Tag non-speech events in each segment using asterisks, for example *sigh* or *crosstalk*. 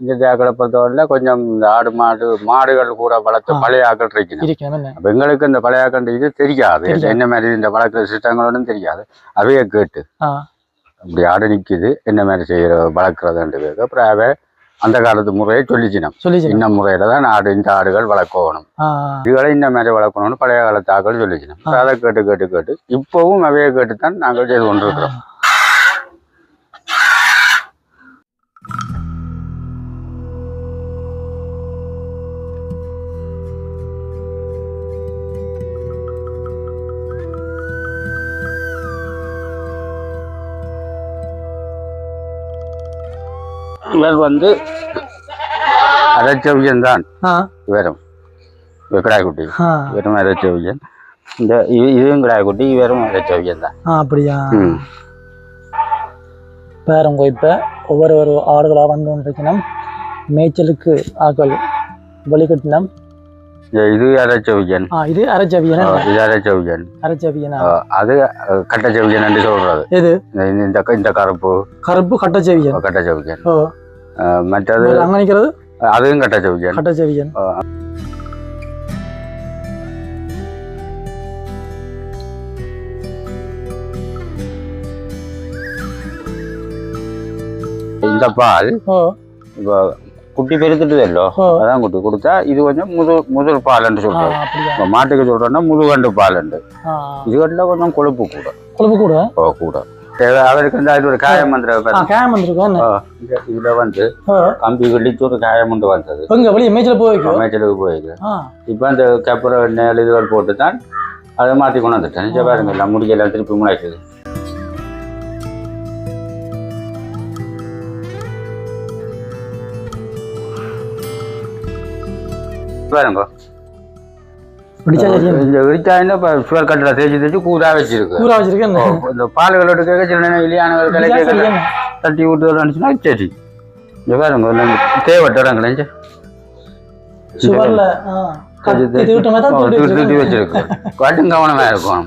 இந்த தேக்களை பொறுத்தவரையில கொஞ்சம் இந்த ஆடு மாடு மாடுகள் கூட வளர்த்த. பழைய ஆக்கள் இருக்கணும் அப்ப எங்களுக்கு இந்த பழைய ஆக்கள் இது தெரியாது. என்ன மாதிரி இந்த வளர்க்குற சிஸ்டங்களோடும் தெரியாது. அவைய கேட்டு. ஆ. இப்படி ஆடு நிக்குது என்ன மாதிரி செய்யற வளர்க்குறதுன்ட்டு கேட்க அப்புறம் அவை அந்த காலத்து முறையை சொல்லிச்சினோம் சொல்லி இந்த முறையில தான் ஆடு இந்த ஆடுகள் வளர்க்கணும். இதுகளை இந்த மாதிரி வளர்க்கணும்னு பழைய காலத்து ஆக்கள் சொல்லிச்சினோம் அதை கேட்டு கேட்டு கேட்டு இப்பவும் அவைய கேட்டு தான் நாங்கள் செய்து கொண்டிருக்கிறோம். இவர் வந்து அரைச்சவியன் தான் இவரும். இவர் கிடாய்க்குட்டி இவரும் அரைச்சவியன் இந்த இது- இதுவும் கிடாய்க்குட்டி இவரும் அரைச்சவியன் தான் அப்படியா? ம். பேரங்க இப்போ ஒவ்வொரு ஒரு ஆடுகளாக வந்து கொண்டிருக்கணும் மேய்ச்சலுக்கு ஆக்கள் வழிகட்டினம். இது அரைச்சவியன் இது அரைச்சவியன் இது அரைச்சவியன் அரைச்சவியனா அது கட்டச்சவியன் என்று சொல்றது. எது? இந்த- இந்த இந்த கருப்பு. கருப்பு கட்டச்செவியன். கட்டச்சவியன். மற்றது அங்க நிற்கிறது அதுவும் கட்டச்சவியன் கட்டச்செவியன் இந்த பால் இப்போ குட்டி பெருத்துட்டுதல்லோ அதான் குட்டி. கொடுத்தா இது கொஞ்சம் முது முதுர் பால்ன்னு சொல்றோம் இப்போ மாட்டுக்கு சொல்றோம்னா முதுகண்டு பால்ண்டு. ஆ. இதுகட்டில் கொஞ்சம் கொழுப்பு கூட. கொழுப்பு கூட? ஓ கூட. அவருக்கு வந்து அது ஒரு காயம் வந்திருக்கோம் என்ன? இதுல வந்து கம்பி கிழிச்சு ஒரு காயம் கொண்டு வந்தது. எங்க வெளியே மேய்ச்சல் போய் வைக்கும் அமைச்சலுக்கு போயிருக்கு இப்போ அந்த கப்புற நெல் இதுகள் போட்டு தான் அதை மாற்றி கொண்டு வந்துட்டேன். நிஜ பாருங்க எல்லாம் முடியெல்லாம் திருப்பி முளைக்குது. பாருங்க. பிடிச்சா தெரியும் இந்த விரிச்சாயினா இப்போ சுவர் கட்டில் தேய்ச்சி தேய்ச்சி கூதா வச்சிருக்கு கூறா வச்சிருக்கேன் இந்த பால்களோட கேட்க சின்ன இல்லையானவர் பிடிச்சா கலைக்க தெரியும். தட்டி சரி இங்க பாருங்க தேவைட்டுறாங்களே சுவர்ல. வச்சிருக்கு கட்டும் கவனமா இருக்கும்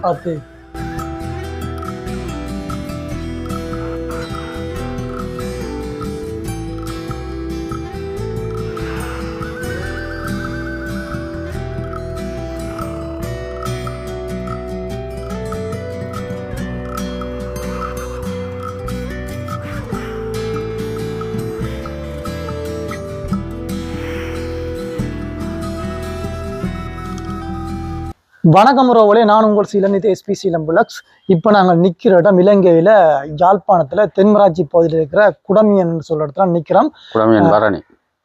வணக்கம் உறவுகளே நான் உங்கள் சீலம் இது எஸ்பி சீலம் புலக்ஸ் இப்போ நாங்கள் நிற்கிற இடம் இலங்கையில் யாழ்ப்பாணத்தில் தென்மராட்சி பகுதியில் இருக்கிற குடமியன் சொல்கிற இடத்துல நிற்கிறோம் குழமையன் பரணி.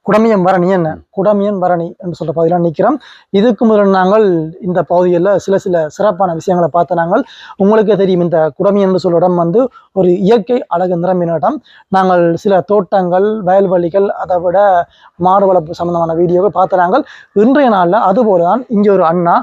குடமியம் பரணி என்ன? குடமியன் பரணி என்று சொல்கிற பகுதியில் நிற்கிறோம் இதுக்கு முதல் நாங்கள் இந்த பகுதியில் சில சில சிறப்பான விஷயங்களை பார்த்த நாங்கள். உங்களுக்கே தெரியும் இந்த குடமியன் என்று சொல்ற இடம் வந்து ஒரு இயற்கை அழகு நிரம்பின இடம். நாங்கள் சில தோட்டங்கள் வயல்வெளிகள் அதை விட மாடு வளர்ப்பு சம்பந்தமான வீடியோவை பார்த்த நாங்கள். இன்றைய நாளில் அதுபோல தான் இங்கே ஒரு அண்ணா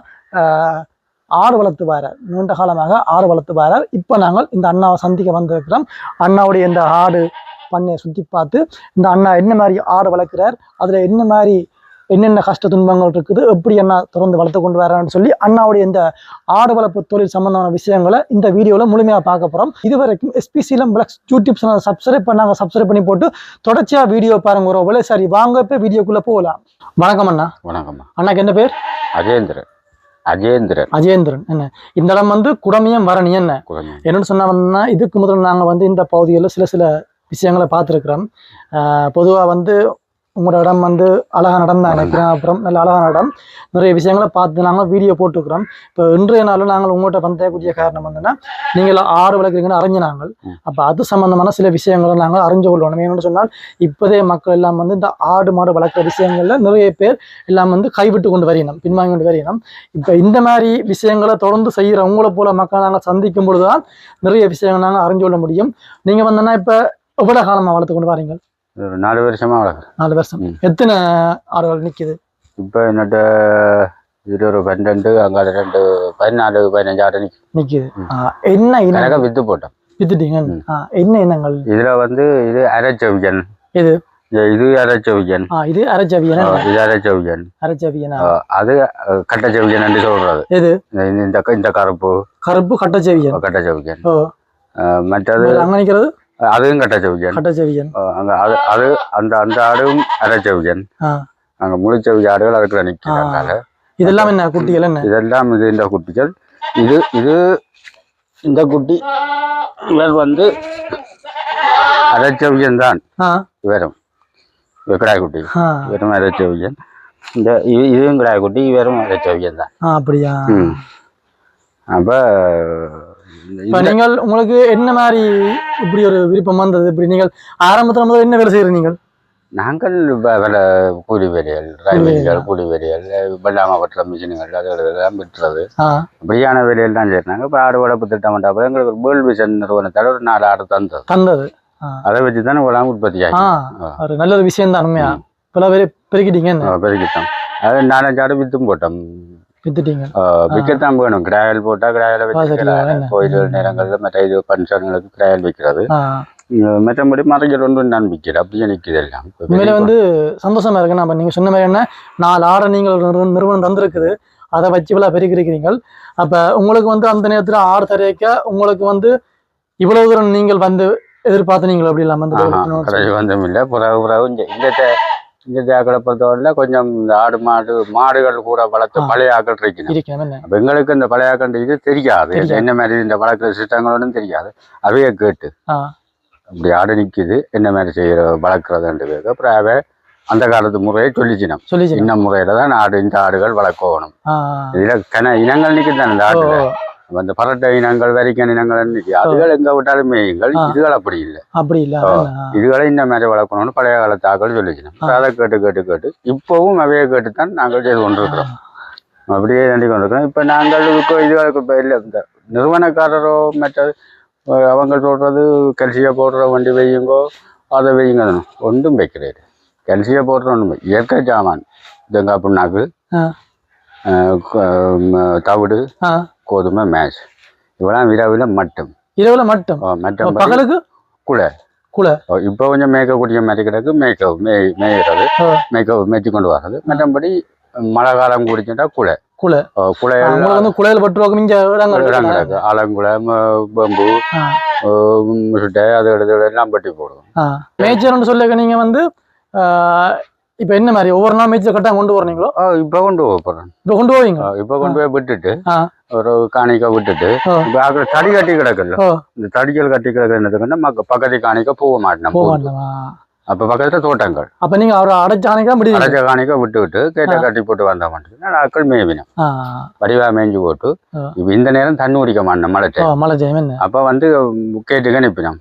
ஆடு வளர்த்து வாரார் நீண்ட காலமாக ஆடு வளர்த்து வாரார் இப்போ நாங்கள் இந்த அண்ணாவை சந்திக்க வந்திருக்கிறோம். அண்ணாவுடைய இந்த ஆடு பண்ணையை சுற்றி பார்த்து இந்த அண்ணா என்ன மாதிரி ஆடு வளர்க்குறார் அதில் என்ன மாதிரி என்னென்ன கஷ்ட துன்பங்கள் இருக்குது எப்படி அண்ணா தொடர்ந்து வளர்த்து கொண்டு வரான்னு சொல்லி அண்ணாவுடைய இந்த ஆடு வளர்ப்பு தொழில் சம்பந்தமான விஷயங்களை இந்த வீடியோவில் முழுமையாக பார்க்க போகிறோம் இதுவரைக்கும் Seelam flex YouTube channel subscribe பண்ணாங்க சப்ஸ்கிரைப் பண்ணி போட்டு தொடர்ச்சியாக வீடியோ பாருங்க ஒரு சரி வாங்க இப்போ வீடியோக்குள்ளே போகலாம். வணக்கம் அண்ணா. வணக்கம்மா. அண்ணாக்கு என்ன பேர்? அஜேந்திரன். அஜேந்திரன். அஜேந்திரன். என்ன? இந்த இடம் வந்து குடமியம் வரணி என்ன? என்னன்னு சொன்னா இதுக்கு முதல்ல நாங்கள் வந்து இந்த பகுதியில் சில சில விஷயங்களை பார்த்துருக்குறோம். பொதுவாக வந்து உங்களோட இடம் வந்து அழகான இடம் தான் நினைக்கிறேன். அப்புறம் நல்ல அழகான இடம் நிறைய விஷயங்களை பார்த்து நாங்கள் வீடியோ போட்டுக்கிறோம் இப்போ இன்றைய நாளில் நாங்கள் உங்கள்கிட்ட வந்தக்கூடிய காரணம் வந்துன்னா நீங்கள் ஆறு வளர்க்குறீங்கன்னு அறிஞ்ச நாங்கள். அப்போ அது சம்பந்தமான சில விஷயங்களை நாங்கள் அறிஞ்சு கொள்ளணும் ஏன்னு சொன்னால் இப்போதைய மக்கள் எல்லாம் வந்து இந்த ஆடு மாடு வளர்க்குற விஷயங்கள்ல நிறைய பேர் எல்லாம் வந்து கைவிட்டு கொண்டு வரையணும் பின்வாங்கி கொண்டு வரையணும். இப்போ இந்த மாதிரி விஷயங்களை தொடர்ந்து செய்கிற உங்களை போல மக்களை நாங்கள் சந்திக்கும் பொழுது தான் நிறைய விஷயங்கள் நாங்கள் அறிஞ்சு கொள்ள முடியும். நீங்கள் வந்தோன்னா இப்போ எவ்வளோ காலமாக வளர்த்து கொண்டு வரீங்க ஒரு நாலு வருஷமா வளர்க்குறேன். நாலு வருஷம். எத்தனை ஆடுகள் நிற்கிது இப்போ என்னட்ட இது ஒரு பன்னெண்டு அங்கால ரெண்டு பதினாலு பதினஞ்சு ஆடு நிற்கும் நிற்கிது. என்ன கணக்க வித்து போட்டோம். வித்துட்டீங்க. என்ன இனங்கள்? இதுல வந்து இது அரைச்சவியன் எது? இது அரைச்சவியன் இது அரைச்சவியன? இது அரைச்சவியன்? அரைச்சவியனா அது கட்டச்சவியன் என்று சொல்றது. எது? இந்த- இந்த கருப்பு. கருப்பு கட்டச்சவியன். கட்டச்சவியன் மற்றது அங்க நிற்கிறது அதுவும் கட்ட செவியன் கட்டச்செவியன் அங்க அது அது அந்த அந்த ஆடும் அரை செவியன் ஆ. அங்க முழுச்செவி ஆடுகள் அதுக்குள்ள நிற்கிறாங்க இதெல்லாம் என்ன குட்டிகள் என்ன? இதெல்லாம் இது இந்த குட்டிகள். இது இது இந்த குட்டி இவர் வந்து அரைச்சவியன் தான். இவரும். இவர் கிடாய் குட்டி. ஆ. இவரும் அரைச்சவியன். இந்த இது இதுவும் கிடாய் குட்டி இவரும் அரைச்சவியன் தான். அப்படியா. அப்ப இப்ப நீங்கள் உங்களுக்கு என்ன மாதிரி இப்படி ஒரு விருப்பம் வந்தது? இப்படி நீங்கள் ஆரம்பத்துல முதல்ல என்ன வேலை செய்யறீங்க நீங்கள்? நாங்கள் வேலை கூலி வேலைகள் ரயில்வேகள் கூலி வேலைகள் வெள்ளாம வெட்டுற மிஷின்கள் அது எல்லாம் விட்டுறது அப்படியான வேலைகள் தான் செய்யறாங்க இப்போ ஆடு வளர்ப்பு திட்டம் பண்ணாப்போ எங்களுக்கு வேர்ல்டு விஷன் நிறுவனத்தால் ஒரு நாலு ஆடு தந்தது. தந்தது. அதை வச்சு தானே இவ்வளவு உற்பத்தி ஆகி நல்ல ஒரு விஷயம் தான். உண்மையா? பல பேர் பெருக்கிட்டீங்க என்ன? பெருக்கிட்டோம். அது நாலஞ்சு ஆடு வித்தும் போட்டோம். வித்துட்டீங்க. விற்கத்தான் வேணும். கிராயல் போட்டா கிராயல சரி, வச்சு என்ன? கோயில் நேரங்கள்ல மற்ற இது ஃபங்க்ஷன்களுக்கு கிராயல் விற்கிறது மற்றபடி மறைஞ்சல் ஒன்று நான் விற்கிறேன் அப்படியே நிற்கிது எல்லாம். உண்மையில வந்து சந்தோஷமா இருக்கு நம்ம நீங்க சொன்ன மாதிரி என்ன? நாலு ஆடை நீங்கள் நிறுவனம் தந்திருக்குது. அதை வச்சு இவ்வளோ பெருக்கிறீங்க அப்ப உங்களுக்கு வந்து அந்த நேரத்துல ஆடு தரைக்க உங்களுக்கு வந்து இவ்வளவு தூரம் நீங்கள் வந்து எதிர்பார்த்து நீங்கள் அப்படி இல்லாம வந்து இல்லை. புறவு புறவு இந்த இந்த இந்த பொறுத்தவரையில் கொஞ்சம் இந்த ஆடு மாடு மாடுகள் கூட வளர்த்து பழைய ஆக்கள் இருக்கணும். அப்ப எங்களுக்கு இந்த பழைய ஆக்கள் இது தெரியாது. என்ன மாதிரி இந்த வளர்க்குற சிஸ்டங்களோடும் தெரியாது. அவைய கேட்டு. இப்படி ஆடு நிற்கிது என்ன மாதிரி செய்யற வளர்க்குறதுன்ட்டு கேட்க அப்புறம் அவ அந்த காலத்து முறையை சொல்லிச்சினோம். சொல்லி இந்த முறையில தான் ஆடு இந்த ஆடுகள் வளர்க்கணும் இதுல கன இனங்கள் நிற்குது இந்த ஓ. ஆட்டுல. அந்த பரட்டை இனங்கள் வரிக்கன் இனங்கள் அதுகள் எங்க விட்டாலும் மேயுங்கள். இதுகள் அப்படி இல்லை. அப்படி இல்ல. இதுகளை இந்த மாதிரி வளர்க்கணும்னு பழைய காலத்து ஆக்கள் சொல்லிச்சினோம். அதை கேட்டு கேட்டு கேட்டு இப்போவும் அவைய கேட்டு தான் நாங்கள் செய்து கொண்டிருக்கிறோம். அப்படியே தண்டி கொண்டிருக்கிறோம். இப்போ நாங்கள் இதுகளுக்கு இப்போ இல்லை. இந்த நிறுவனக்காரரோ மற்ற அவங்க சொல்றது கல்சியா போடுற வண்டி வையுங்கோ அதை வையுங்க. ஒன்றும் வைக்கிறாரு கல்சியா போடுற ஒன்றும் இயற்கை ஜாமான் தேங்காய் புண்ணாக்கு ஆ. அஹ், க- ம- தவிடு கோதுமை மேஷ். இவெல்லாம் விரவில மட்டும். இரவுல மட்டும்? மற்ற பகலுக்கு? குலை குலை இப்போ கொஞ்சம் மேய்க்கக்கூடிய மாதிரி கிடக்கு மேய்க்க மேய் மேய்கிறது. மேய்க்க மேய்ச்சி கொண்டு வர்றது. மற்றபடி மழை காலம் குடிச்சுட்டா ஆ, உங்களுக்கு வந்து குளையில பட்டுருவாங்க இருக்குல்ல? கிடக்கு. ஆலங்குளை பம்பு முசுட்டை அது எல்லாம் பட்டி போடுவோம். ஆ. மேய்ச்சல்னு சொல்லிக்க நீங்க வந்து இப்போ என்ன மாதிரி ஒவ்வொரு நாள் மேய்ச்சல் கட்டாக கொண்டு வரீங்களோ இப்போ கொண்டு போகிறேன் இப்போ கொண்டு போவீங்க இப்போ கொண்டு போய் விட்டுட்டு ஒரு காணிக்க விட்டுட்டு இப்போ அங்கே தடி கட்டி கிடக்குல்ல இந்த தடிகள் கட்டி கிடக்குறதுக்குன்னா பக்கத்து காணிக்க போக மாட்டேன் போக மாட்டேன். அப்போ பக்கத்துல தோட்டங்கள். அப்ப நீங்க அவரை அடைச்சானிக்கா முடியும் அரைச்ச காணிக்க விட்டு விட்டு கேட்ட கட்டி போட்டு வந்த மாட்டேன் ஆக்கள் மேய்வினோம் ஆ. வடிவா மேய்ஞ்சு போட்டு. இப்போ இந்த நேரம் தண்ணி குடிக்க மாட்டேன் மழை ஓ, மழை என்ன? அப்போ வந்து கேட்டுக்க நிற்பினோம்.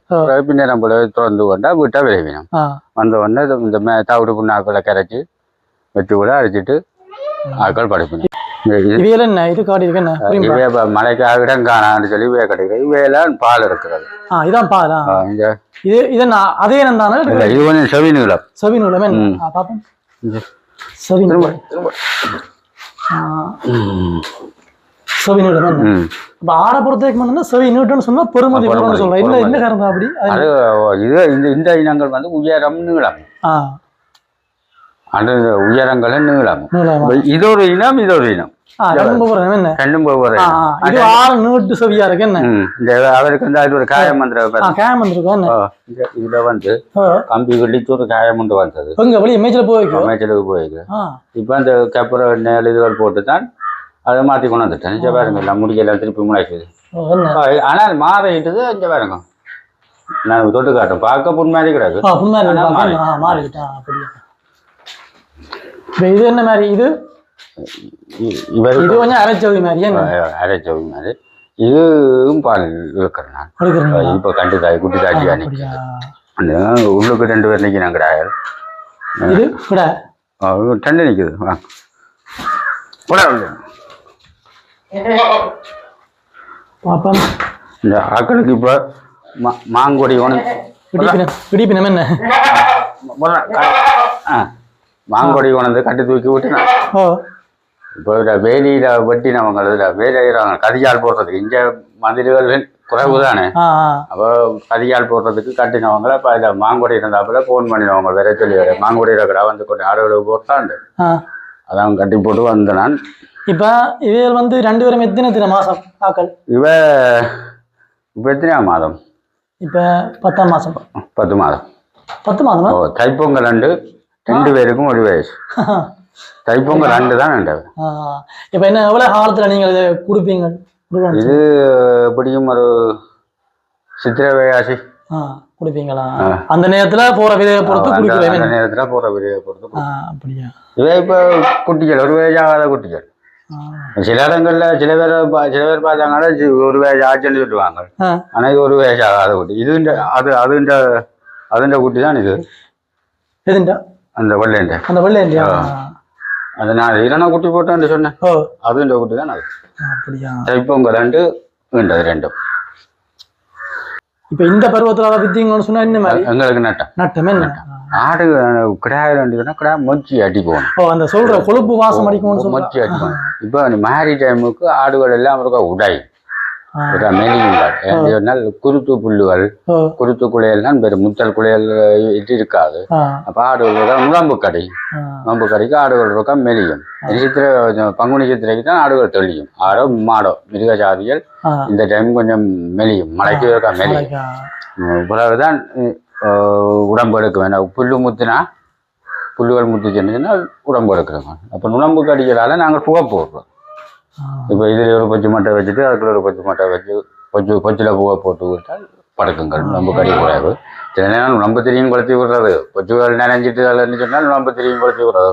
பின்னேரம் போல திறந்து கொண்டா விட்டா விளைவினோம் வந்த உடனே இந்த மே தவிடு புண்ணாக்களை கரைச்சி வெட்டி கூட அரைச்சிட்டு ஆக்கள் படைப்பினோம். இவையில என்ன? இது காடி இருக்கு என்ன? மழைக்காக இடம் காணான்னு சொல்லி இவே கிடைக்கிறது இவையெல்லாம் பால் இருக்கிறது. ஆ இதான் பால்? இது இது அதே இனம் தானே? இது கொஞ்சம் செவி நீளம். செவி நூலமே என்ன? ம். ஆ, பாப்போம். செவி திரும்ப நூல். திரும்ப. ஆ, ம். செவி நூலம் என்ன? ம். இப்ப ஆடை பொறுத்தவரைக்கும் என்னன்னா செவி நீட்டுன்னு சொன்னா பெருமதி ஆ, பெருமதி பெருமதி, சொல்லலாம் என்ன. காரணம் அப்படி? அது- அது இது இந்த இந்த இனங்கள் வந்து உயரம் நீளம். ஆ. அது உயரங்கள் நீளம். இது ஒரு இனம் இது ஒரு இனம். ரெண்டும் ஒவ்வொரு நீட்டு செவியா இருக்கு என்ன. இந்த அவருக்கு வந்து அது ஒரு காயம் இதுல வந்து கம்பி வெள்ளிச்சு ஒரு காயம் உண்டு வந்தது. எங்க வெளியே மேய்ச்சல் போய் வைக்கும் அமைச்சருக்கு போயிருக்கு. இப்போ அந்த கப்புற நெல் இதுகள் போட்டு தான் அதை மாற்றி கொண்டு வந்துட்டேன். நிஜ பாருங்க எல்லாம் திருப்பி முளைக்குது ஆனால் மாறிட்டுது இங்க பாருங்க. நான் தொட்டு காட்டுறேன் பார்க்க புண் மாதிரி கிடக்கு ஆ புண்ணாரி ஆனா மாறி. ஆ மாறிக்கிட்டா அப்படியா இப்ப இது என்ன மாதிரி? இது? இது கொஞ்சம் அரைச்சவி மாதிரி என்ன? அரைச்சவி மாதிரி. இதுவும் பால் இருக்கிறேன் நான். இப்போ கண்டு தாய் குட்டி அப்படியா? நிற்குது உள்ளுக்கு ரெண்டு பேர் நிற்கிறாங்க கிடையாது இது? கூட டண்டு நிற்குது. பாப்போம் இந்த ஆக்களுக்கு இப்போ மா மாங்கொடி ஒன்று பிடிப்பினம் என்ன? ஆ. மாங்கொடி கொண்டு கட்டி தூக்கி விட்டுனா இப்போ வேலியில் வெட்டினவங்க இதில் வேலையிறாங்க கதியால் போடுறதுக்கு. இந்த மதில்கள் குறைவு தானே? அப்போ கதியால் போடுறதுக்கு கட்டினவங்கள இப்போ இதில் மாங்கொடி இருந்தாப்புல ஃபோன் பண்ணினவங்க வேற சொல்லி மாங்கொடி இருக்கிறா வந்து கொண்டு ஆடோட போட்டாண்டு. அதான் கட்டி போட்டு வந்த நான் இப்ப இவைகள் வந்து ரெண்டு பேரும் எத்தனை எத்தனை மாசம் ஆக்கள்? இவ இப்போ எத்தனையா மாதம்? இப்போ பத்தாம் மாதம் பத்து மாதம். பத்து மாதமா? தைப்பொங்கல் ரெண்டு ரெண்டு பேருக்கும் ஒரு வயசு. தைப்பொங்கல் ரெண்டு தான் ரெண்டு இப்போ என்ன எவ்வளோ காலத்தில் நீங்கள் இதை கொடுப்பீங்க? இது எப்படியும் ஒரு சித்திரை வையாசி ஆ கொடுப்பீங்களா. அந்த நேரத்தில் போகிற விதையை பொறுத்து கொடுக்குறேன் அந்த நேரத்துல போற விரையை பொறுத்து அப்படியா? இவை இப்போ குட்டிகள் ஒரு வயசு ஆகாத குட்டிகள். ஆ. சில இடங்கள்ல சில பேர் சில பேர் பார்த்தாங்கன்னா ஒரு வயசு ஆச்சுன்னு சொல்லுவாங்க. ஆனா இது ஒரு வயசு ஆகாத குட்டி. இது அது அதுன்ற அதுன்ற குட்டி தான் இது. எதுண்டா? அந்த வெள்ளைண்ட. அந்த வெள்ளை இல்லையா அது நான் இரண குட்டி போட்டேன்னு சொன்னேன். ஓ. அதுன்ற குட்டி தான் அது. அப்படியா? தைப்பொங்கல் ரெண்டு வேண்டது ரெண்டும். இப்போ இந்த பருவத்தில் அதை வித்தீங்கன்னு சொன்னா என்ன மாதிரி? எங்களுக்கு நட்டம். நட்டம் என்ன? ஆடு கிடாய் ரெண்டுதுன்னா கிடா மொச்சி அடி போகணும் ஓ அந்த சொல்ற கொழுப்பு வாசம் அடிக்கும்னு மொச்சி அடி போகணும் இப்போ மேரி டைமுக்கு ஆடுகள் எல்லாம் இருக்கா உடை. இருக்கா மெலியுங்கள் ஏன்னு சொன்னால் குருத்து புல்லுகள் குருத்து குளையல் தான் பெரும் முத்தல் குளையல் இது இருக்காது. அப்போ ஆடுகள் இருக்கா நுழம்பு கடை ஆ. நுழம்பு கடைக்கு ஆடுகள் இருக்கா மெலியும். சித்திரை பங்குனி சித்திரைக்கு தான் ஆடுகள் தெளியும். ஆடோ மாடோ மிருக ஜாதிகள் இந்த டைம் கொஞ்சம் மெலியும். மழைக்கு இருக்கா மெலியும். பிறகுதான் உடம்பு எடுக்க வேண்டாம். புல்லு முத்துனா புல்லுகள் முத்துச்சுன்னா உடம்பு எடுக்கிறோம். அப்போ நுழம்பு கடிக்கிறதால நாங்கள் புகை போடுறோம். இப்போ இதில் ஒரு பச்சை மட்டை வச்சுட்டு அதுக்குள்ள ஒரு பச்சை மட்டை வச்சு கொச்சு கொச்சில் புகை போட்டு விட்டால் படுக்குங்கள். நுழம்பு கடி கூடாது. சில நேரம் நுழம்பு திரியும் கொளுத்தி விடுறது. கொச்சுகள் நினைஞ்சிட்டு அதில் சொன்னால் நுழம்பு திரியும் கொளுத்தி விடுறது.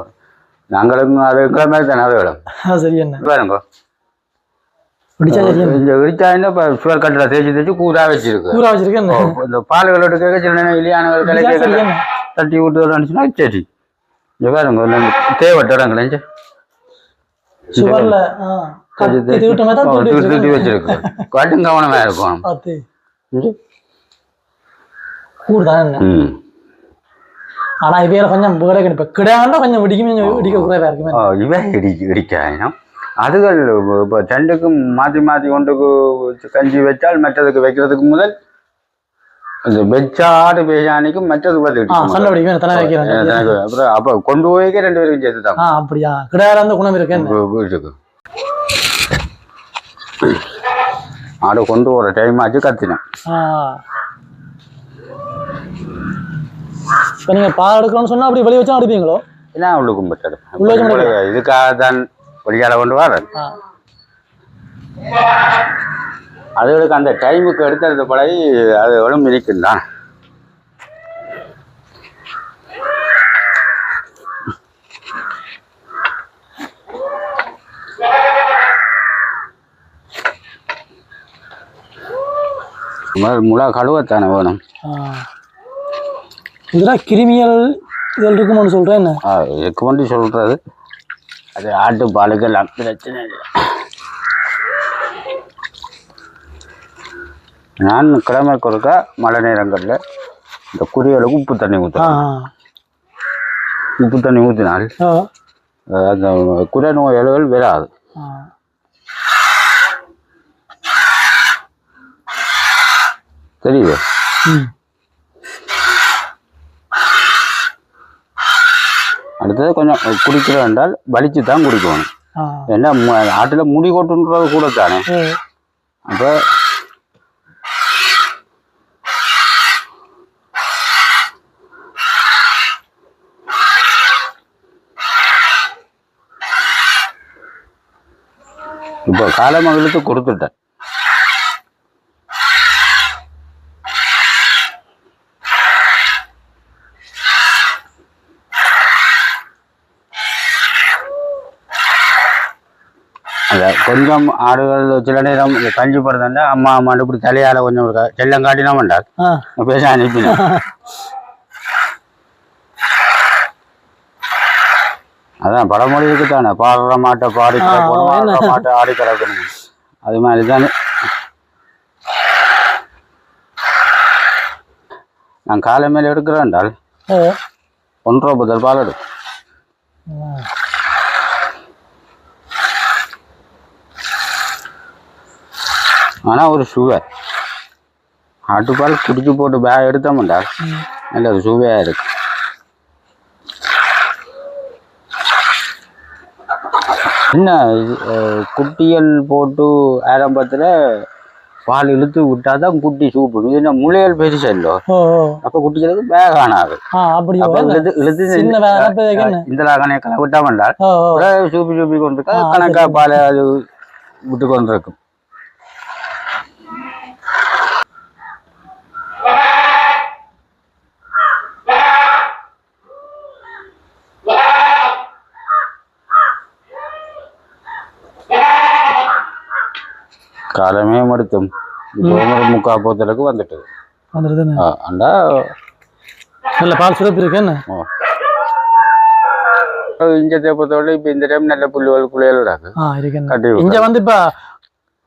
நாங்களும் அதுக்குள்ள மாதிரி தானே அது வேணும் சரி என்ன? இப்போ சுவர் கட்டில் தேய்ச்சி தேய்ச்சி கூறா வச்சிருக்கு. கூறா வச்சிருக்கேன் ஓ, இந்த எடுக்க சில நேரம் என்ன? தட்டி விட்டு நினச்சுன்னா சரி. இங்க பாருங்க தேவட்டுறாங்களே சுவர்ல தீவிட்ட மாதிரி தான் தூட்டி தூட்டி வச்சிருக்கேன் வச்சிருக்கு கட்டும் கவனமா இருக்கும். பார்த்து கூடு தான் என்ன? ம். ஆனா இவையில கொஞ்சம் விட இப்ப கிடாண்டா கொஞ்சம் வெடிக்கும் கொஞ்சம் வெடிக்க குறைவா இருக்குமே. ஓ, இவன் இடி இடிக்காயினம் அதுகள் இப்போ ரெண்டுக்கும் மாற்றி மாற்றி ஒன்றுக்கு கஞ்சி வச்சால் மற்றதுக்கு வைக்கிறதுக்கு முதல் இந்த வெச்சாடு பேசானிக்கும் மற்றது சண்டை வெடிக்கும் தலை வைக்கிறேன் அப்புறம் அப்போ கொண்டு போய்க்க ரெண்டு பேருக்கும் சேர்த்து தான் ஆ அப்படியா? கிடால அந்த குணம் இருக்கு ஆடு கொண்டு போகிற டைம் ஆச்சு கத்தினேன். இப்ப நீங்க பால் எடுக்கணும்னு சொன்னா அப்படி வெளிய வச்சா அடிப்பீங்களோ என்ன அவளுக்கு கும்பிட்டு உள்ள வச்சு முடிக்கல. இதுக்காக தான் வெளியால கொண்டு வரேன். அதுகளுக்கு அந்த டைமுக்கு எடுத்தது பழகி அது தான் முதல் முளை கழுவத்தானே வேணும். இதெல்லாம் கிருமியல் இதெல்லாம் இருக்குமோன்னு சொல்றேன் என்ன? முன்னாடி சொல்றது. அது ஆட்டு பாலுக்கெல்லாம் பிரச்சனை இல்லை நான் கிழமைக்கு ஒருக்கா மழை நேரங்களில் இந்த குடிகளுக்கு உப்பு தண்ணி ஆ ஊற்றுறேன் உப்பு தண்ணி ஊற்றினால் அந்த குறை நோய்கள் வராது. ஆ. தெரியுது? அடுத்தது கொஞ்சம் குடிக்கிறோம் என்றால் வலிச்சு தான் குடிக்கணும். ஏன்னா ஆட்டுல முடி கொட்டுன்றது கூட தானே. அப்போ காலமகளுக்கு கொடுத்துட்டேன். அந்த கொஞ்சம் ஆடுகள் சில நேரம் கஞ்சி போடுறதா அம்மா அம்மாண்டு இப்படி தலையால கொஞ்சம் செல்லம் காட்டினா ஆ. பேச அனுப்பினேன். *laughs* அதான் பழமொழி இருக்குதானே பாடுற மாட்டை பாடி கிடக்கணும் மாட்டை ஆடி கிடக்கணும் அது மாதிரி தானே நான் காலை மேல எடுக்கிறேன் என்றால் ஒன்றரை முதல் பால் எடுக்கும். ஆனால் ஒரு சுவை. ஆட்டுப்பால் குடிச்சு போட்டு பேக் எடுத்தோம்டா. நல்ல ஒரு சுவையாக இருக்கு. அஹ், குட்டிகள் போட்டு ஆரம்பத்தில் பால் இழுத்து விட்டாதான் குட்டி சூப்பு இது என்ன முளையல் பெருசா இல்லோ அப்ப குட்டிகளுக்கு வேக ஆனாது இழுத்து இழுத்து சின்ன இந்த லாகனை கலை விட்டா வந்தால் ஓ ஓ. சூப்பி சூப்பி கொண்டிருக்கா ஆ, கணக்கா பால் அது விட்டு கொண்டிருக்கும். காலமே மறுத்தும் இப்போ முக்கா போத்தலுக்கு வந்துட்டது. அண்டா. நல்ல பால் சிறப்பு இருக்கு என்ன? இஞ்சத்தை பொறுத்தவரை இப்போ இந்த டைம் நல்ல புள்ளிகள். கட்டி இங்க வந்து இப்ப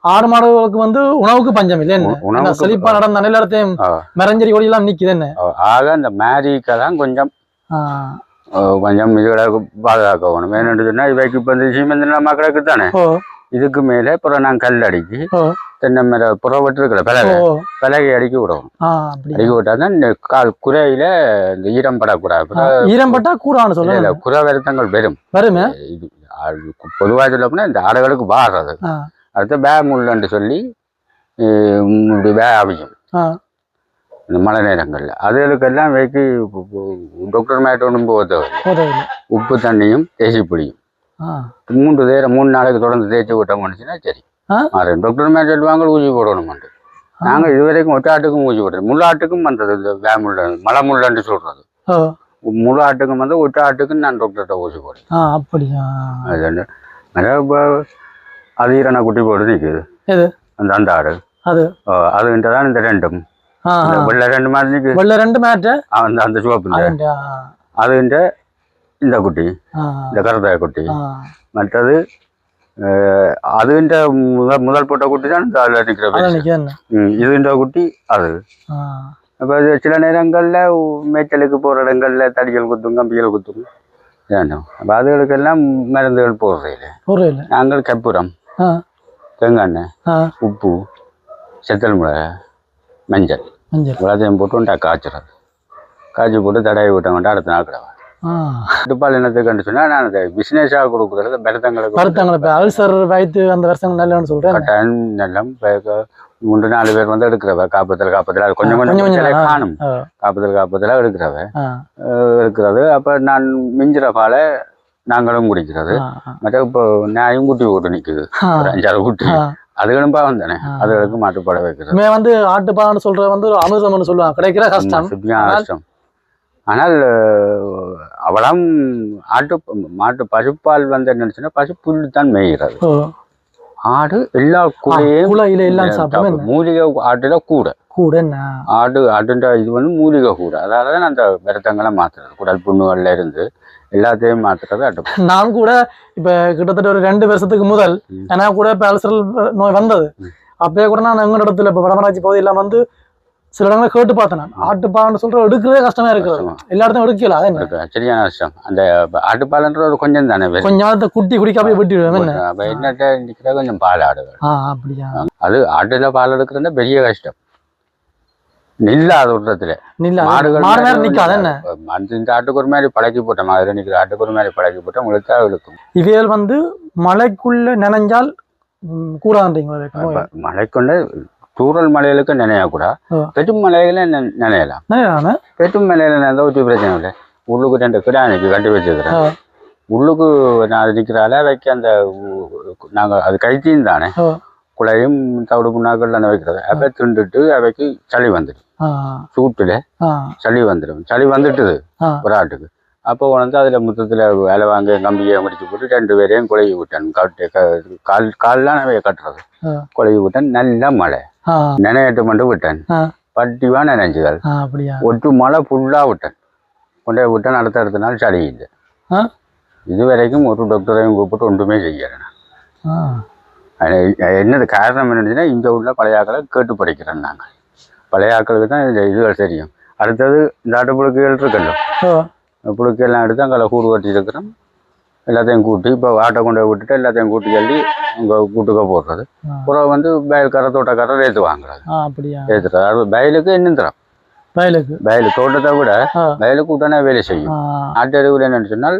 ஆடு மாடுகளுக்கு வந்து உணவுக்கு பஞ்சம் இல்லை என்ன? செழிப்பா நடந்த ஆ. மரஞ்செடி கொடி எல்லாம் நிக்குது என்ன? ஆக அந்த மேரிக்கை தான் கொஞ்சம். கொஞ்சம் இதுகளை பாதுகாக்க வேணும் ஏன்னு சொன்னால் இவைக்கு இப்போ இந்த சீமந்தின மக்களுக்கு தானே. இதுக்கு மேலே அப்புறம் நான் கல் அடிக்கி தென்னை மேலே புறவட்டு இருக்கிற பலகை பலகை அடிக்கி விடணும் அப்படி அடிக்கி விட்டால் தான் கால் குறையில இந்த ஈரம் படக்கூடாது. ஈரம் பட்டா சொல்லுங்க. இல்ல, குறை வருத்தங்கள் வரும் வருமே இது பொதுவாக சொல்ல போனால் இந்த ஆடுகளுக்கு வாடுறது. அடுத்து பே முள்ளன்னு சொல்லி பே அவியும். ஆ. இந்த மழை நேரங்களில். அதுகளுக்கெல்லாம் வைக்கி டாக்டர் மேட் ஒன்றும் போகிறது போதவில்லை உப்பு தண்ணியும் தேசி ஆ மூன்று நேரம் மூணு நாளைக்கு தொடர்ந்து தேய்ச்சி விட்டோம் முடிச்சுன்னா சரி. ஆ? மாறேன் டாக்டர் மேட் சொல்லுவாங்க ஊசி போடணும்ட்டு நாங்கள் இதுவரைக்கும் ஒட்டாட்டுக்கும் ஊசி போடுறோம் முள்ளாட்டுக்கும் வந்தது இந்த வே முள்ள மலை முள்ளன்னு சொல்கிறது ஓ. முழு ஆட்டுக்கும் வந்து ஒட்ட ஆட்டுக்கும் நான் டாக்டர்கிட்ட ஊசி போடுறேன் அப்படியா? அது நிறைய அது ஈரனா குட்டி போட்டு நிற்குது அந்த அந்த ஆடு. அது. அதுகிட்ட தான் இந்த ரெண்டும். வெள்ளை ரெண்டு மாதிரி நிற்குது வெள்ள ரெண்டு மேட்டு அந்த அந்த சிவப்பு அதுகிட்ட இந்த குட்டி ஆ. இந்த கருதாய குட்டி. மற்றது அதான் நிக்குது என்ன? ம் இதுகிட்ட குட்டி அது. ஆ. அப்போ சில நேரங்களில் மேய்ச்சலுக்கு போகிற இடங்களில் தடிகள் குத்தும் கம்பிகள் குத்தும். வேணும் அப்போ அதுகளுக்கெல்லாம் மருந்துகள் போடுறதில்ல. புரியல நாங்கள் கற்பூரம் தேங்காய் உப்பு செத்தல் மிளகா மஞ்சள். மஞ்சள். இவ்வளோத்தையும் போட்டு காய்ச்சுறது. காய்ச்சி போட்டு தடவி விட்டவங்கள்ட்ட அடுத்த நாள் கிடவா என்னத்துக்குன்னு சொன்னால் நான் அதை பிஸ்னஸாக கொடுக்குறது பெருத்தங்களுக்கு அல்சர் வயிற்று அந்த வருஷம் நல்லன்னு சொல்றேன். கட்டாயம் நல்லம். மூன்று நாலு பேர் வந்து எடுக்கிறவ காப்பத்தில் காப்பத்தில் அது கொஞ்சம் கொஞ்சம் கொஞ்சம். காணும். காப்பத்தில் காப்பத்தில் எடுக்கிறவ இருக்கிறது அப்போ நான் மிஞ்சிற பாலை நாங்களும் குடிக்கிறது. மற்ற இப்போ நாயும் குட்டி போட்டு நிற்குது அஞ்சாறு குட்டி. அதுகளும் பாவம் தானே. அதுகளுக்கு மாட்டுப்பாட வைக்கிறது. வந்து ஆட்டுப்பான்னு சொல்றது வந்து அமிர்தம்னு சொல்லுவாங்க கிடைக்கிற கஷ்டம். கஷ்டம். ஆனால் அஹ், அவலம் ஆட்டு மாட்டு பசுப்பால் வந்து என்ன சொன்னா பசு புல்லு தான் மேய்கிறது ஆடு எல்லா கூடையும் குலையில எல்லாம் சாப்பிடுமே மூலிகை ஆட்டுல கூட. கூட ஆடு ஆட்டுன்ற இது வந்து மூலிகை கூட. அதால தான் அந்த விரத்தங்களை மாத்துறது. குடல் புண்ணுகள்ல இருந்து எல்லாத்தையும் மாத்துறது ஆட்டு நான் கூட இப்ப கிட்டத்தட்ட ஒரு ரெண்டு வருஷத்துக்கு முதல். எனக்கு கூட அல்சர் நோய் வந்தது. அப்பயே கூட நான் எங்க இடத்துல இப்ப வடமராட்சி பகுதியெல்லாம் வந்து சில இடங்களை கேட்டு பார்த்தேன் நான். ஆட்டுப்பான்னு சொல்ற எடுக்கிறதே கஷ்டமா கஷ்டமா. எல்லா இடத்தையும் எடுக்கல அது என்ன? இருக்கு. சரியான கஷ்டம் அந்த ஆட்டுப்பாலன்ற ஒரு கொஞ்சம் தானே வேறு. கொஞ்ச நேரத்தை குட்டி குடிக்க அப்படியே விட்டுடுவேன் என்ன அப்ப என்னட்ட நிக்கிற கொஞ்சம் பால் ஆடுகள் ஆ அப்படியா? அது ஆட்டுல பால் எடுக்கிறது பெரிய கஷ்டம். நில்ல மாடுகள் மாடு நேரம் மாதிரி நிக்காது என்ன? அந்த இந்த ஆட்டுக்கு ஒரு மாதிரி பழக்கி போட்ட மாதிரி ஆட்டுக்கு ஒரு மாதிரி பழக்கி போட்டா உங்களுக்கு இழுக்கும். இவையல் வந்து மலைக்குள்ள நனைஞ்சால் கூடாதுன்றீங்களா? கொண்ட தூரல் மலைகளுக்கு நினையக்கூடா ஆ. பெரும் மலைகளை நினையலாம்? பெரும் மலையில நினைந்தா ஒரு பிரச்சனை இல்லை. உள்ளுக்கு ரெண்டு கிடானிக்கு கட்டி வச்சிருக்கிறேன் ஆ. உள்ளுக்கு நான் அது நிற்கிறால வைக்க அந்த நாங்க அது கைத்தியும் தானே. குழையும் தவிடு புண்ணாக்கள் தானே வைக்கிறது. அப்போ திண்டுட்டு அவைக்கு சளி வந்துடும். சூட்டுல சளி வந்துடும். சளி வந்துட்டுது. ஒரு ஆட்டுக்கு. அப்போ வந்து அதில் மொத்தத்தில் வேலை வாங்க கம்பியை முடிச்சு போட்டு ரெண்டு பேரையும் குழவி விட்டேன். கட்டு கால் கால்லாம் அவைய கட்டுறது. ஆ. குழவி விட்டேன். நல்ல மழை. நினையட்டு மட்டும் விட்டேன். பட்டிவா அப்படியா? ஒட்டு மழை ஃபுல்லாக விட்டேன். கொண்டு விட்டேன். அடுத்த அடுத்த நாள் சளி இல்லை. இது வரைக்கும் ஒரு டாக்டரையும் கூப்பிட்டு ஒன்றுமே அது என்னது காரணம் என்னதுன்னா இந்த உள்ள பழைய ஆக்களை கேட்டு படிக்கிறோம் நாங்கள். பழைய ஆக்களுக்கு தான் இந்த இதுகள் தெரியும். அடுத்தது இந்த ஆட்டு புழுக்கைகள் புழுக்கையெல்லாம் எடுத்து அங்கே கூடு கட்டி இருக்கிறோம். எல்லாத்தையும் கூட்டி இப்போ ஆட்டை கொண்டு போய் விட்டுட்டு எல்லாத்தையும் கூட்டி தள்ளி இங்கே கூட்டுக்க போடுறது. அப்புறம் வந்து வயல்கார தோட்டக்கார ரேத்து அப்படியா? ஏற்றுறது அது வயலுக்கு இன்னும் தரம். வயலுக்கு வயல் தோட்டத்தை விட வயலுக்கு உடனே வேலை செய்யும். ஆ. ஆட்டு அறிவில் என்னன்னு சொன்னால்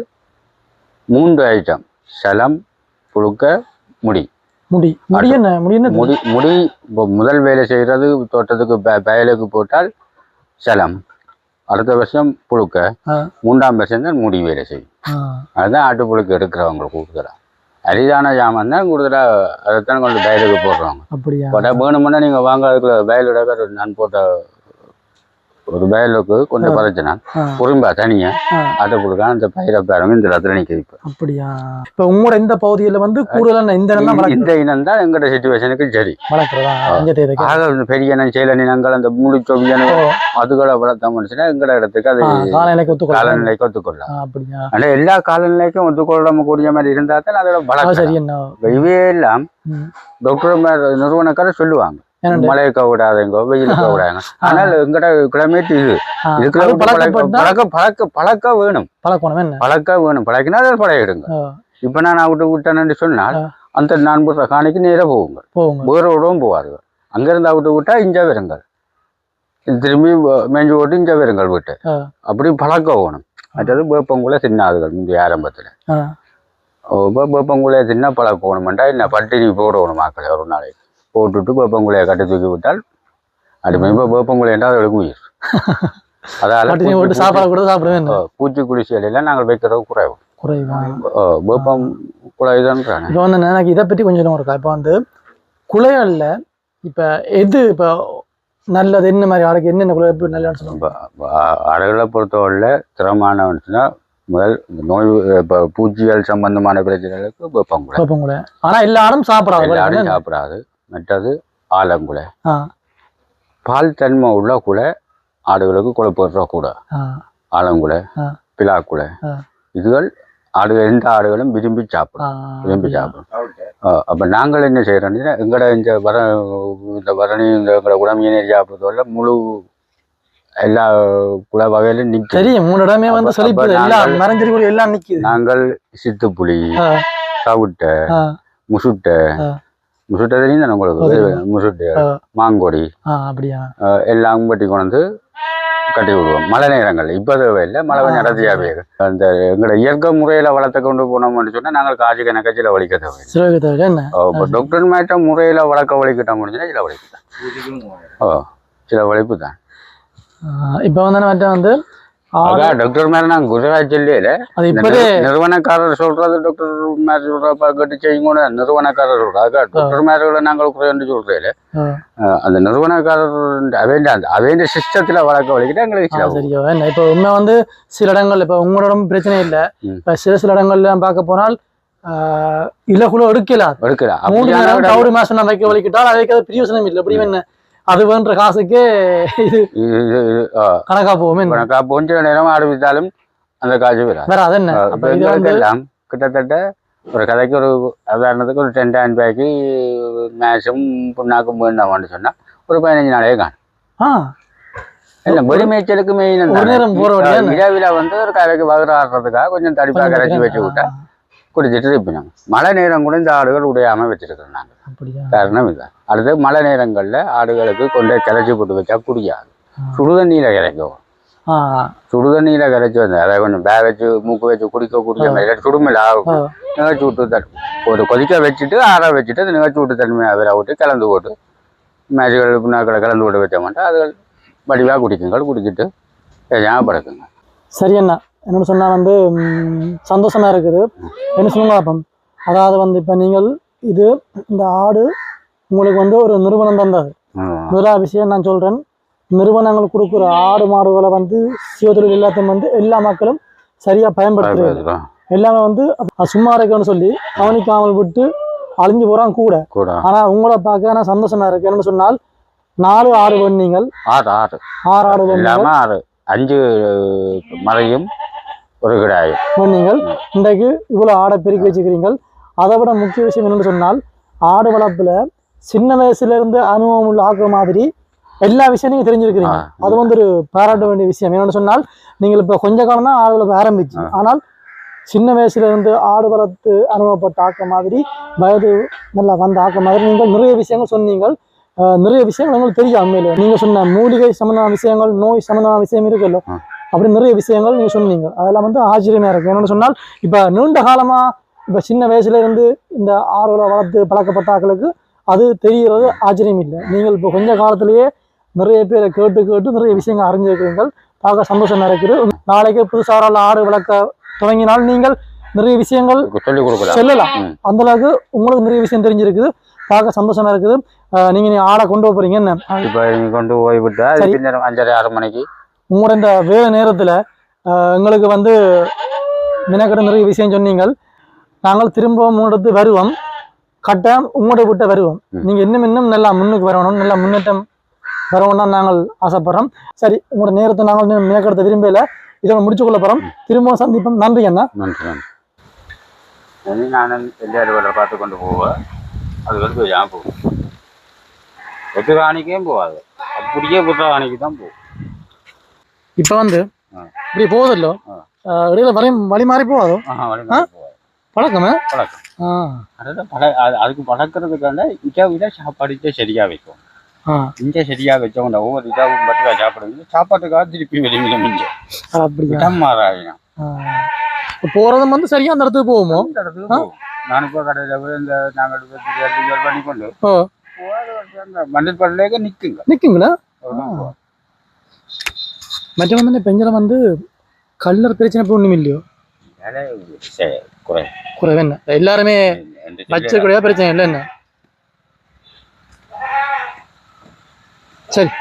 மூன்று ஐட்டம் சலம் புழுக்க முடி. முடி. முடி என்ன? முடி என்ன முடி முடி இப்போ முதல் வேலை செய்கிறது தோட்டத்துக்கு ப- வயலுக்கு போட்டால் சலம். அடுத்த வருஷம் புழுக்க. மூன்றாம் வருஷம் தான் முடி வேலை செய்யும். அதுதான் ஆட்டு புழுக்க எடுக்கிறவங்க கூடுதலாக அரிதான ஜாமான் தான் கூடுதலாக அதைத்தான் கொண்டு வயலுக்கு போடுறவங்க. அப்படியா? பட் வேணுமுன்னா நீங்கள் வாங்க அதுக்குள்ள வயலோட நான் போட்ட ஒரு வயலுக்கு நான் ஆ, குறும்பா தனியாக ஆ, ஆட்டு புழுக்க அந்த பயிரை பாருங்க இந்த இடத்துல நிற்கிது இப்போ. அப்படியா? இப்ப உங்களோட இந்த பகுதியில வந்து கூடுதலா இந்த இனம் தான் இந்த இனம் தான் எங்களோட சுச்சுவேஷனுக்கு சரி. ஆக பெரிய இனம் செயல இனங்கள் அந்த முழு சொவியனம் அதுகளை வளர்த்த முடிச்சுன்னா எங்கட இடத்துக்கு அது காலநிலைக்கு ஒத்துக்கொள்ள காலநிலைக்கு ஒத்துக்கொள்ளலாம். அப்படியா? ஆனா எல்லா காலநிலைக்கும் ஒத்துக்கொள்ள கூடிய மாதிரி இருந்தா தான் அதோட வளர்ச்சி சரி என்ன? இவே எல்லாம். டாக்டர் நிறுவனக்கார சொல்லுவாங்க. என்னண்டு? மழைக்க விடாதீங்க வெயிலுக்க விடாங்க ஆனால் எங்கட கிளைமேட் இது. விட்டு பழக்க பழக்க பழக்க பழக்க வேணும். பழக்கணும் பழக்க வேணும். பழக்கினா அதை பழகிடுங்க. இப்ப நான் விட்டு விட்டேன்னு சொன்னால். அந்த நான் போடுற காணிக்கு நேரா போகுங்க போங்க வேற விடவும் போவார்கள். அங்கிருந்து விட்டு விட்டா இஞ்சா வருங்கள். திரும்பி மேஞ்சு ஓட்டு இஞ்சா வருங்கள் விட்டு. அப்படி பழக்க வேணும். மற்றது வேப்பங்குள்ள தின்னாதுகள் இந்த ஆரம்பத்தில். ஆ, வேப்பங்குலையை தின்னா பழக்கணுமெண்டா என்ன பட்டினி போடணும் மாக்களை ஒரு நாளைக்கு. போட்டுட்டு வேப்பங்குலையை கட்டி தூக்கி விட்டால் அது இப்போ வேப்பங்குலைன்றா அதோட உயிர். *laughs* அதால சாப்பாடு கூட சாப்பிடுவேன் என்ன? பூச்சி குடிசையில நாங்கள் வைக்கிறது குறைவு. வேப்பம் இப்போ வந்து எனக்கு இதை பற்றி கொஞ்சம் இருக்கா இப்போ வந்து குளையல்ல இப்போ எது இப்போ நல்லது என்ன மாதிரி ஆளுக்கு என்னென்ன குலை எப்படி நல்லதுன்னு சொல்லுவாங்க ஆடுகளை பொறுத்தவரையில் திறமானவன்ஸ்னா முதல் நோய் இப்போ பூச்சிகள் சம்பந்தமான பிரச்சனைகளுக்கு வேப்பங்குலை. கூட ஆனால் எல்லா ஆடும் சாப்பிடாது. எல்லாரும் சாப்பிடாது. மற்றது ஆலங்குலை பால் தன்மை உள்ள குலை ஆடுகளுக்கு குழப்பற கூட. ஆ. ஆலங்குலை. பிலாக்குலை. இதுகள் ஆடுகள் எந்த ஆடுகளும் விரும்பி சாப்பிடும். விரும்பி சாப்பிடும். அப்போ நாங்கள் என்ன செய்கிறோம்னா எங்கட இந்த வர இந்த வரணி இந்த எங்கட உடமையினை சாப்பிட்றதோட முழு எல்லா குல வகையிலும் நிற்கும். தெரியும் மூணு இடமே வந்து செழிப்பு எல்லாம் கூட எல்லாம் நிக்குது. நாங்கள் சித்துப்புளி ஆ, முசுட்டை. முசுட்டை தெரியும் தானே உங்களுக்கு. முசுட்டை ஆ. மாங்கொடி. அப்படியா? எல்லாம் வெட்டி கொண்டு வந்து கட்டி விடுவோம். மழை நேரங்கள் இப்போ தேவையில்லை. மழை கொஞ்சம் அந்த எங்களோட இயற்கை முறையில் வளர்த்த கொண்டு போனோம்னு சொன்னால் நாங்கள் காட்சி கணக்கச்சில் வலிக்க என்ன? இப்போ டாக்டர் மாட்ட முறையில் வளர்க்க வலிக்கிட்ட முடிஞ்சுன்னா சில வலிப்பு தான். ஓ சில வலிப்பு தான். இப்போ வந்து மற்ற வந்து ஜில்லையில அது இந்த இப்போதே நிறு- நிறுவனக்காரர் சொல்றது டாக்டர் மேல சொல்றப்ப கட்டி செய்யுங்க நிறுவனக்காரர் சொல்றாங்க டாக்டர் மேல நாங்கள் குறைந்து சொல்றேன் அந்த நிறுவனக்காரர் அந்த அவேண்ட சிஸ்டத்துல வளர்க்க வலிக்கிட்ட எங்களுக்கு சரியோ இப்போ உண்மை வந்து சில இடங்கள் இப்போ உங்களோட பிரச்சனை இல்லை. இப்போ சில சில இடங்கள்ல பார்க்க போனால் இலகுல எடுக்கலாம் எடுக்கிறா மூணு நேரம் மாசம் வைக்க வலிக்கிட்டால் அதுக்கு அது பிரியோசனம் இல்லை. அப்படி என்ன? அது வேண்ட காசுக்கே இது கணக்கா போகும் உனக்கு அப்போ கொஞ்ச நேரம் ஆரம்பித்தாலும் அந்த காசு வராது. வேற அது என்ன அப்ப இது வந்து கிட்டத்தட்ட ஒரு கதைக்கு ஒரு உதாரணத்துக்கு ஒரு டென் ரூபாய்க்கு மேஷும் புண்ணாக்கும் வேண்டாமான்னு சொன்னா ஒரு பதினஞ்சு நாளே காணும். ஆ. இல்ல வெளி மேய்ச்சலுக்கு மெயின்? இரவில வந்து ஒரு கரைக்கு வகுறு ஆடுறதுக்காக கொஞ்சம் தடிப்பா கொஞ்சம் கரைச்சி வச்சு விட்டா குடிச்சிட்டு இருப்பினோம். மழை நேரம் கூட இந்த ஆடுகள் உடையாம வச்சிருக்கிறோம் நாங்க அப்படியா? காரணம் இதுதான். அடுத்து மழை நேரங்கள்ல ஆடுகளுக்கு கொண்டு கிளச்சி போட்டு வச்சா குடியாது. சுடுதண்ணியில கிடைக்கும் சுடுதண்ணியில கரைச்சி வந்து அதை கொஞ்சம் பே வச்சு மூக்கு வச்சு குடிக்க குடிக்க மாதிரி சுடுமில்ல. நிகழ்ச்சி விட்டு தட்டு ஒரு கொதிக்க வச்சுட்டு ஆற வச்சுட்டு அது நிகழ்ச்சி விட்டு தன்மையை அவரை விட்டு கலந்து போட்டு மேட்சுகள் புண்ணாக்களை கலந்து போட்டு வச்ச மாட்டோம் அதுகள் வடிவாக குடிக்குங்கள் குடிச்சிட்டு ஏன் படுக்குங்க சரி அண்ணா. என்னோட சொன்னா வந்து ம், சந்தோஷமா இருக்குது. என்ன சொல்லுங்க அப்பம்? அதாவது வந்து இப்போ நீங்கள் இது இந்த ஆடு உங்களுக்கு வந்து ஒரு நிறுவனம் தந்தது ம். முதலாவது விஷயம் நான் சொல்றேன். நிறுவனங்கள் கொடுக்குற ஆடு மாடுகளை வந்து சுயதொழில் எல்லாத்தையும் வந்து எல்லா மக்களும் சரியா பயன்படுத்துறது. எல்லாமே வந்து சும்மா இருக்கணும்னு சொல்லி கவனிக்காமல் விட்டு அழிஞ்சு போறான் கூட. கூட. ஆனா உங்களை பார்க்க நான் சந்தோஷமா இருக்கு என்னன்னு சொன்னால் நாலு ஆடு பண்ணீங்கள் ஆறு ஆறு ஆறு ஆறு. அஞ்சு மறையும் ஒரு கிடாயும் பண்ணீங்கள் இன்றைக்கு இவ்வளவு ஆடை பெருக்கி வச்சுக்கிறீங்கள் அதை விட முக்கிய விஷயம் என்னன்னு சொன்னால் ஆடு வளர்ப்புல சின்ன வயசுல இருந்து அனுபவம் உள்ள ஆக்குற மாதிரி எல்லா விஷயம் தெரிஞ்சிருக்கிறீங்க. அது வந்து ஒரு பாராட்ட வேண்டிய விஷயம். என்னன்னு சொன்னால் நீங்கள் இப்ப கொஞ்ச காலம் தான் ஆடு வளர்ப்பு ஆரம்பிச்சு. ஆனால் சின்ன வயசுல இருந்து ஆடு வளர்த்து அனுபவப்பட்ட ஆக்க மாதிரி வயது நல்லா வந்த ஆக்க மாதிரி நீங்கள் நிறைய விஷயங்கள் சொன்னீங்கள் நிறைய விஷயங்கள் உங்களுக்கு தெரியும். உண்மையில. நீங்க சொன்ன மூலிகை சம்பந்தமான விஷயங்கள் நோய் சம்பந்தமான விஷயம் இருக்குல்ல. அப்படி நிறைய விஷயங்கள் நீங்க சொன்னீங்க. அதெல்லாம் வந்து ஆச்சரியமா இருக்கு. என்னன்னு சொன்னால் இப்ப நீண்ட காலமா இப்போ சின்ன வயசுல இருந்து இந்த ஆர்வலை வளர்த்து பழக்கப்பட்ட ஆட்களுக்கு அது தெரியறது ஆச்சரியம் இல்லை. நீங்கள் இப்போ கொஞ்ச காலத்திலேயே நிறைய பேரை கேட்டு கேட்டு நிறைய விஷயங்கள் அறிஞ்சிருக்கிறீர்கள். பார்க்க சந்தோஷமா இருக்குது. நாளைக்கு புதுசாக ஆடு வளர்க்க தொடங்கினால் நீங்கள் நிறைய விஷயங்கள் சொல்லிக் கொடுக்கலாம். சொல்லலாம். அந்த அளவுக்கு உங்களுக்கு நிறைய விஷயம் தெரிஞ்சிருக்குது. பார்க்க சந்தோஷமா இருக்குது. நீங்க நீ ஆடை கொண்டு போறீங்க என்ன? இப்போ நீங்கள் கொண்டு போய் விட்டா அஞ்சரை ஆறு மணிக்கு உங்களோட இந்த வேலை நேரத்துல எங்களுக்கு வந்து மினக்கிட்ட நிறைய விஷயம் சொன்னீங்க நாங்கள் திரும்பவும் உங்களோட வருவோம். கட்டாயம் உங்களோட விட்ட வருவோம். ம். நீங்க இன்னும் இன்னும் நல்லா முன்னுக்கு வரணும். நல்லா முன்னேற்றம் வரணும்னு நாங்கள் ஆசைப்படுறோம். சரி உங்களோட நேரத்தை நாங்கள் மினக்கெடுத்த விரும்பல. இதோட முடிச்சு கொள்ள போறோம். திரும்பவும் சந்திப்போம். நன்றி அண்ணா. நன்றி நன்றி. இனி நான் எல்லாரும் வேலை பார்த்து கொண்டு போவேன் அது வந்து ஏன் போகும்? எட்டு ராணிக்கும் போகாது. அப்படியே புத்த ராணிக்கு தான் போகும். இப்ப வந்து. இப்படி. அஹ் இடையில வழி வழி மாறி போகாது? பழக்கமே? பழக்கம். அதுக்கு பழக்கிறதுக்கான விட சாப்பாடு சரியா வைக்கும். இங்கே சரியா வச்சவங்க ஒவ்வொரு இதாவும் மட்டும் சாப்பிடுங்க. சாப்பாட்டுக்காக திருப்பி வெளியில மிஞ்ச. அப்படியா. இப்ப போறதும் வந்து சரியா அந்த இடத்துக்கு போவோமோ அந்த இடத்துக்கு போகும். நான் இப்போ கடையில் போய் இந்த நாங்கள் பண்ணி கொண்டு மண்ணில் பல்லேக்க நிற்குங்க நிக்குங்களா? வந்து இந்த பெஞ்சலம் வந்து கல்லர் பிரச்சனை ஒண்ணும் இல்லையோ குறைவு என்ன எல்லாருமே என்று வச்சக்கூடிய பிரச்சனை இல்லை என்ன சரி